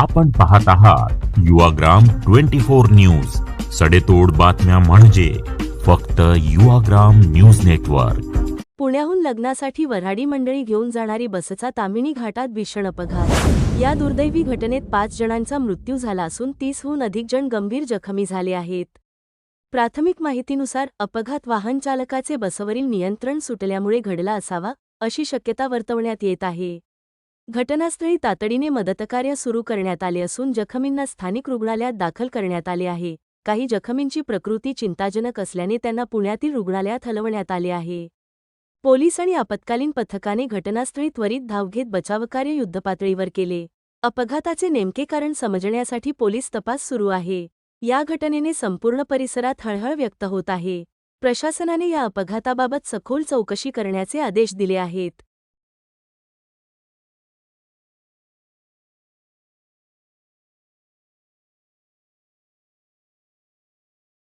आपण पाहत आहात युवाग्राम ट्वेंटी फोर न्यूज. सडेतोड बातम्या म्हणजे फक्त युवाग्राम न्यूज नेटवर्क. पुण्याहून लग्नासाठी वऱ्हाडी मंडळी घेऊन जाणारी बसचा तामिणी घाटात भीषण अपघात. या दुर्दैवी घटनेत पाच जणांचा मृत्यू झाला असून तीसहून अधिक जण गंभीर जखमी झाले आहेत. प्राथमिक माहितीनुसार अपघात वाहन चालकाचे बसवरील नियंत्रण सुटल्यामुळे घडला असावा अशी शक्यता वर्तवण्यात येत आहे. घटनास्थळी तातडीने मदतकार्य सुरू करण्यात आले असून जखमींना स्थानिक रुग्णालयात दाखल करण्यात आले आहे. काही जखमींची प्रकृती चिंताजनक असल्याने त्यांना पुण्यातील रुग्णालयात हलवण्यात आले आहे. पोलीस आणि आपत्कालीन पथकाने घटनास्थळी त्वरित धाव घेत बचावकार्य युद्धपातळीवर केले. अपघाताचे नेमके कारण समजण्यासाठी पोलीस तपास सुरू आहे. या घटनेने संपूर्ण परिसरात हळहळ व्यक्त होत आहे. प्रशासनाने या अपघाताबाबत सखोल चौकशी करण्याचे आदेश दिले आहेत.